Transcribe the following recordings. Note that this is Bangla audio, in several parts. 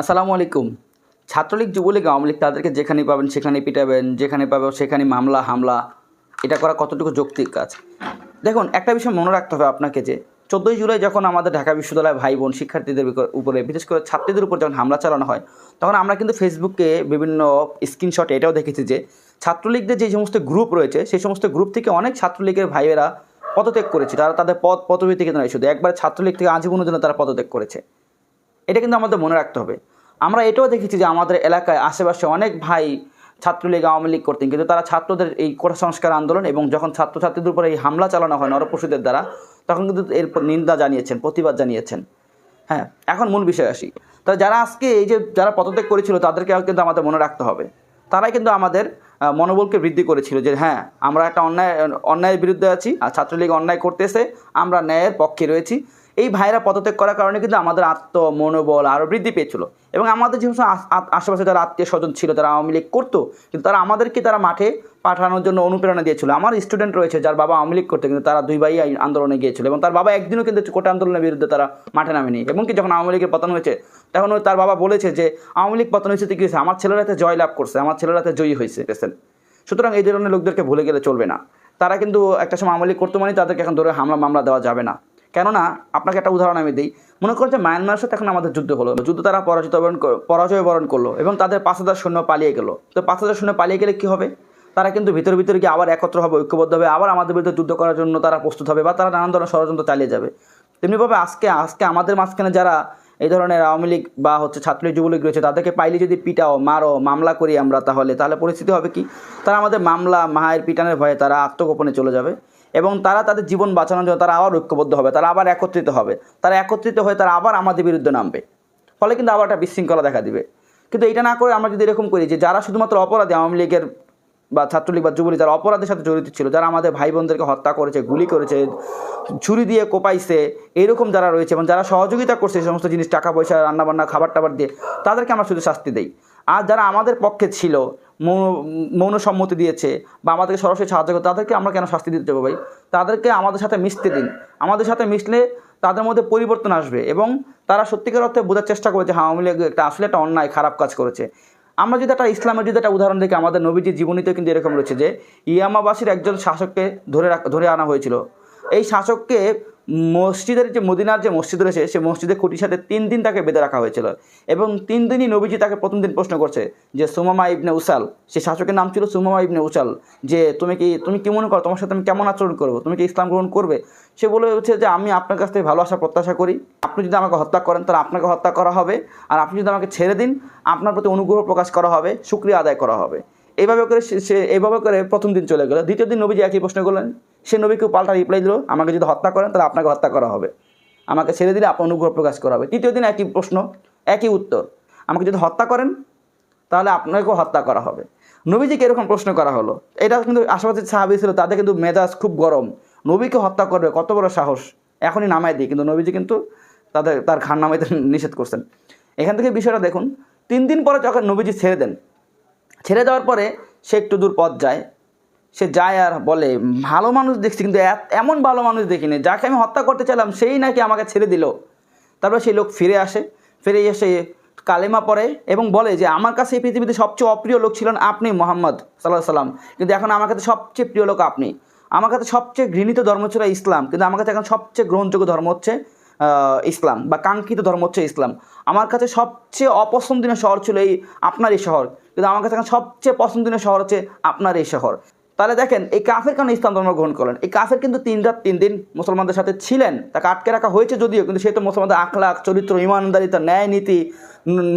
আসসালামু আলাইকুম। ছাত্রলীগ, যুবলীগ, আওয়ামী লীগ তাদেরকে যেখানে পাবেন সেখানে পিটাবেন, যেখানে পাবেন সেখানে মামলা, হামলা। এটা করা কতটুকু যৌক্তিক কাজ? দেখুন, একটা বিষয় মনে রাখতে হবে আপনাকে যে, চোদ্দোই জুলাই যখন আমাদের ঢাকা বিশ্ববিদ্যালয়ের ভাই বোন শিক্ষার্থীদের উপরে, বিশেষ করে ছাত্রীদের উপর যখন হামলা চালানো হয়, তখন আমরা কিন্তু ফেসবুকে বিভিন্ন স্ক্রিনশটে এটাও দেখেছি যে ছাত্রলীগদের যে সমস্ত গ্রুপ রয়েছে, সেই সমস্ত গ্রুপ থেকে অনেক ছাত্রলীগের ভাইয়েরা পদত্যাগ করেছে। তারা তাদের পদ পদবি থেকে নয়, শুধু একবার ছাত্রলীগ থেকে আজীবনের জন্য তারা পদত্যাগ করেছে। এটা কিন্তু আমাদের মনে রাখতে হবে। আমরা এটাও দেখেছি যে আমাদের এলাকায় আশেপাশে অনেক ভাই ছাত্রলীগ, আওয়ামী লীগ করতেন। কিন্তু তারা ছাত্রদের এই কোটা সংস্কার আন্দোলন এবং যখন ছাত্রছাত্রীদের উপরে এই হামলা চালানো হয় নরপশুদের দ্বারা, তখন কিন্তু এর নিন্দা জানিয়েছেন, প্রতিবাদ জানিয়েছেন। হ্যাঁ এখন মূল বিষয় আসি। তা যারা আজকে এই যে যারা পদত্যাগ করেছিল, তাদেরকে কিন্তু আমাদের মনে রাখতে হবে। তারাই কিন্তু আমাদের মনোবলকে বৃদ্ধি করেছিল যে হ্যাঁ আমরা একটা অন্যায়, অন্যায়ের বিরুদ্ধে আছি, আর ছাত্রলীগ অন্যায় করতেছে, আমরা ন্যায়ের পক্ষে রয়েছি। এই ভাইরা পদত্যাগ করার কারণে কিন্তু আমাদের আত্ম মনোবল আরও বৃদ্ধি পেয়েছিল। এবং আমাদের যে আশেপাশে যারা আত্মীয় স্বজন ছিল তারা আওয়ামী লীগ করতো, কিন্তু তারা আমাদেরকে তারা মাঠে পাঠানোর জন্য অনুপ্রেরণা দিয়েছিল। আমার স্টুডেন্ট রয়েছে যার বাবা আওয়ামী লীগ করতে, কিন্তু তারা দুই ভাই আন্দোলনে গিয়েছিল এবং তার বাবা একদিনও কিন্তু কোটা আন্দোলনের বিরুদ্ধে তারা মাঠে নামেনি। এবং কি যখন আওয়ামী লীগের পতন হয়েছে, তখন তার বাবা বলেছে যে, আওয়ামী লীগ পতন হয়েছে কি হয়েছে? আমার ছেলেরাতে জয় লাভ করছে, আমার ছেলেরাতে জয়ী হয়েছে। সুতরাং এই ধরনের লোকদেরকে ভুলে গেলে চলবে না। তারা কিন্তু একটা সময় আওয়ামী লীগ করতো মানে তাদেরকে এখন ধরে হামলা মামলা দেওয়া যাবে না। কেননা, আপনাকে একটা উদাহরণ আমি দিই। মনে করেন যে মায়ানমারের সাথে এখন আমাদের যুদ্ধ হলো, যুদ্ধ তারা পরাজিত পরাজয় বরণ করল এবং তাদের পাঁচ হাজার সৈন্য পালিয়ে গেল। তো পাঁচ হাজার সৈন্য পালিয়ে গেলে কী হবে? তারা কিন্তু ভিতরে ভিতরে গিয়ে আবার একত্র হবে, ঐক্যবদ্ধ হবে, আবার আমাদের বিরুদ্ধে যুদ্ধ করার জন্য তারা প্রস্তুত হবে বা তারা নানান ধরনের ষড়যন্ত্র চালিয়ে যাবে। তেমনিভাবে আজকে আজকে আমাদের মাঝখানে যারা এই ধরনের আওয়ামী লীগ বা হচ্ছে ছাত্রলীগ, যুবলীগ রয়েছে, তাদেরকে পাইলে যদি পিটাও, মারো, মামলা করি আমরা তাহলে তাহলে পরিস্থিতি হবে কি? তারা আমাদের মামলা, মায়ের পিটানের ভয়ে তারা আত্মগোপনে চলে যাবে। এবং তারা তাদের জীবন বাঁচানোর জন্য তারা আবার ঐক্যবদ্ধ হবে, তারা আবার একত্রিত হবে। তারা একত্রিত হয়ে তারা আবার আমাদের বিরুদ্ধে নামবে। ফলে কিন্তু আবার একটা বিশৃঙ্খলা দেখা দিবে। কিন্তু এটা না করে আমরা যদি এরকম করি যে যারা শুধুমাত্র অপরাধী, আওয়ামী লীগের বা ছাত্রলীগ বা যুবলীগ যারা অপরাধের সাথে জড়িত ছিল, যারা আমাদের ভাই বোনদেরকে হত্যা করেছে, গুলি করেছে, ছুরি দিয়ে কোপাইছে, এরকম যারা রয়েছে এবং যারা সহযোগিতা করছে এই সমস্ত জিনিস, টাকা পয়সা, রান্নাবান্না খাবার টাবার দিয়ে, তাদেরকে আমরা শুধু শাস্তি দিই। আর যারা আমাদের পক্ষে ছিল মৌন সম্মতি দিয়েছে বা আমাদেরকে সরাসরি সাহায্য করে তাদেরকে আমরা কেন শাস্তি দিতে যাব ভাই? তাদেরকে আমাদের সাথে মিশতে দিন। আমাদের সাথে মিশলে তাদের মধ্যে পরিবর্তন আসবে এবং তারা সত্যিকার অর্থে বোঝার চেষ্টা করেছে হ্যাঁ আওয়ামী লীগ একটা আসলে একটা অন্যায়, খারাপ কাজ করেছে। আমরা যদি একটা ইসলামের যদি একটা উদাহরণ দেখি, আমাদের নবীজির জীবনীতে কিন্তু এরকম রয়েছে যে ইয়ামাবাসীর একজন শাসককে ধরে রাখ, ধরে আনা হয়েছিল। এই শাসককে মসজিদের যে মদিনার যে মসজিদ রয়েছে, সে মসজিদের খুঁটির সাথে তিন দিন তাকে বেঁধে রাখা হয়েছিল। এবং তিন দিনই নবীজি তাকে প্রথম দিন প্রশ্ন করছে যে, সুমামা ইবনে উসাল, সে শাসকের নাম ছিল সুমামা ইবনে উসাল, যে তুমি কি তুমি কি মনে করো, তোমার সাথে আমি কেমন আচরণ করব? তুমি কি ইসলাম গ্রহণ করবে? সে বলে হচ্ছে যে, আমি আপনার কাছ থেকে ভালো আসার প্রত্যাশা করি। আপনি যদি আমাকে হত্যা করেন, তাহলে আপনাকে হত্যা করা হবে। আর আপনি যদি আমাকে ছেড়ে দিন, আপনার প্রতি অনুগ্রহ প্রকাশ করা হবে, শুক্রিয়া আদায় করা হবে। এইভাবে করে সে, এইভাবে করে প্রথম দিন চলে গেল। দ্বিতীয় দিন নবীজি একই প্রশ্ন করলেন সে নবীকে পাল্টা রিপ্লাই দিল, আমাকে যদি হত্যা করেন, তাহলে আপনাকে হত্যা করা হবে। আমাকে ছেড়ে দিলে আপনার অনুগ্রহ প্রকাশ করা হবে। তৃতীয় দিন একই প্রশ্ন, একই উত্তর। আমাকে যদি হত্যা করেন, তাহলে আপনাকেও হত্যা করা হবে। নবীজিকে এরকম প্রশ্ন করা হলো। এটা কিন্তু আশেপাশে সাহাবি ছিল, তাদের কিন্তু মেজাজ খুব গরম। নবীকে হত্যা করবে, কত বড় সাহস। এখনই নামায় দিই, কিন্তু নবীজি কিন্তু তাদের, তার খান নামাইতে নিষেধ করছেন। এখান থেকে বিষয়টা দেখুন, তিন দিন পরে যখন নবীজি ছেড়ে দেন, ছেড়ে দেওয়ার পরে সে একটু দূর পথ যায়। সে যায় আর বলে, ভালো মানুষ দেখছি, কিন্তু এমন ভালো মানুষ দেখিনি। যাকে আমি হত্যা করতে চাইলাম, সেই নাকি আমাকে ছেড়ে দিল। তারপর সেই লোক ফিরে আসে। ফিরে এসে কালেমা পড়ে এবং বলে যে, আমার কাছে এই পৃথিবীতে সবচেয়ে অপ্রিয় লোক ছিলেন আপনি, মোহাম্মদ সাল্লাহ সাল্লাম কিন্তু এখন আমার কাছে সবচেয়ে প্রিয় লোক আপনি। আমার কাছে সবচেয়ে ঘৃণিত ধর্ম ছিল ইসলাম। কিন্তু আমার কাছে এখন সবচেয়ে গ্রহণযোগ্য ধর্ম হচ্ছে ইসলাম বা কাঙ্ক্ষিত ধর্ম হচ্ছে ইসলাম। আমার কাছে সবচেয়ে অপছন্দনীয় শহর ছিল এই আপনার এই শহর। কিন্তু আমার কাছে এখন সবচেয়ে পছন্দনীয় শহর হচ্ছে আপনার এই শহর। তাহলে দেখেন, এই কাফের কেন ইসলাম ধর্ম গ্রহণ করলেন? এই কাফের কিন্তু তিন রাত তিন দিন মুসলমানদের সাথে ছিলেন। তাকে আটকে রাখা হয়েছে যদিও, কিন্তু সে তো মুসলমানদের আখলাখ, চরিত্র, ইমানদারিতা, ন্যায় নীতি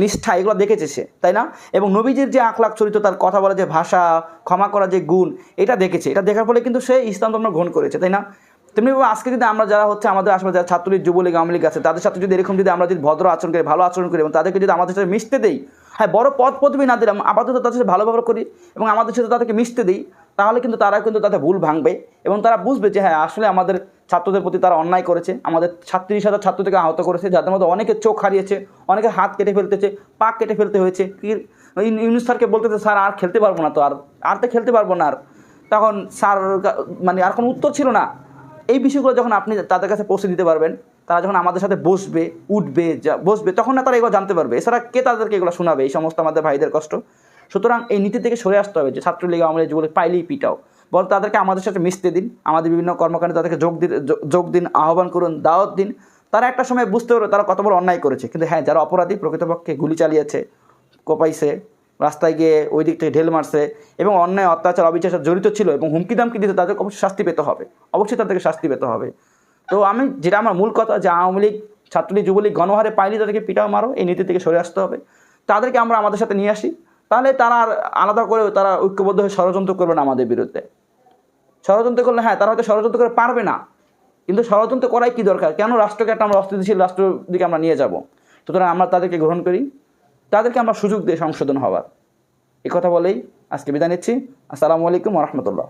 নিষ্ঠা এগুলো দেখেছে সে, তাই না? এবং নবীজির যে আখলাখ, চরিত্র, তার কথা বলা যে ভাষা, ক্ষমা করা যে গুণ, এটা দেখেছে। এটা দেখার ফলে কিন্তু সে ইসলাম ধর্ম গ্রহণ করেছে, তাই না? তেমনিভাবে আজকে যদি আমরা যারা হচ্ছে আমাদের আশেপাশে যারা ছাত্রলীগ, যুবলীগ আওয়ামী লীগ আছে, তাদের সাথে যদি এরকম যদি আমরা যদি ভদ্র আচরণ করি, ভালো আচরণ করি, এবং তাদেরকে যদি আমাদের সাথে মিশতে দেই হ্যাঁ বড় পদ পদবি না দিলাম, আপাতত তাদের সাথে ভালো ব্যবহার করি, এবং আমাদের সাথে তাদেরকে মিশতে দিই তাহলে কিন্তু তারা কিন্তু তাদের ভুল ভাঙবে এবং তারা বুঝবে যে হ্যাঁ আসলে আমাদের ছাত্রদের প্রতি তারা অন্যায় করেছে, আমাদের ছাত্রিশ হাজার ছাত্র থেকে আহত করেছে, যাদের মধ্যে অনেকে চোখ হারিয়েছে অনেকে হাত কেটে ফেলতেছে, পা কেটে ফেলতে হয়েছে। কি ইউন- ইউনুস স্যারকে বলতেছে স্যার, আর খেলতে পারব না তো, আর আর তো খেলতে পারব না। আর তখন স্যার মানে আর কোনো উত্তর ছিল না। এই বিষয়গুলো যখন আপনি তাদের কাছে পৌঁছে দিতে পারবেন, তারা যখন আমাদের সাথে বসবে, উঠবে, যা, বসবে, তখন না তারা এগুলো জানতে পারবে। এছাড়া কে তাদেরকে এগুলো শোনাবে? এই সমস্ত আমাদের ভাইদের কষ্ট। সুতরাং এই নীতি থেকে সরে আসতে হবে যে ছাত্রলীগ লীগ যুবলীগ পাইলেই পিটাও। বল তাদেরকে আমাদের সাথে মিশতে দিন, আমাদের বিভিন্ন কর্মকাণ্ডে তাদেরকে যোগ দিন যোগ- যোগ দিন, আহ্বান করুন, দাওয়াত দিন। তারা একটা সময় বুঝতে পারবে তারা কত বড় অন্যায় করেছে। কিন্তু হ্যাঁ যারা অপরাধী প্রকৃতপক্ষে গুলি চালিয়েছে, কোপাইছে, রাস্তায় গিয়ে ওই দিক থেকে ঢেল মারছে এবং অন্যায়, অত্যাচার, অবিচার জড়িত ছিল এবং হুমকি দামকি দিতে তাদেরকে অবশ্যই শাস্তি পেতে হবে। অবশ্যই তাদেরকে শাস্তি পেতে হবে। তো আমি, যেটা আমার মূল কথা যে আওয়ামী লীগ, ছাত্রলীগ, যুবলীগ গণহারে পাইলে তাদেরকে পিটাও, মারো, এই নীতি থেকে সরে আসতে হবে। তাদেরকে আমরা আমাদের সাথে নিয়ে আসি। তাহলে তারা আর আলাদা করে তারা ঐক্যবদ্ধ হয়ে ষড়যন্ত্র করবে না আমাদের বিরুদ্ধে। ষড়যন্ত্র করলে হ্যাঁ তারা হয়তো ষড়যন্ত্র করে পারবে না। কিন্তু ষড়যন্ত্র করাই কি দরকার? কেন রাষ্ট্রকে একটা আমরা অস্থিতিশীল রাষ্ট্রের দিকে আমরা নিয়ে যাব? সুতরাং আমরা তাদেরকে গ্রহণ করি। তাদেরকে আমরা সুযোগ দিয়ে সংশোধন হওয়ার। কথা বলেই আজকে বিদায় নিচ্ছি। আসসালামু আলাইকুম রহমতুল্লাহ।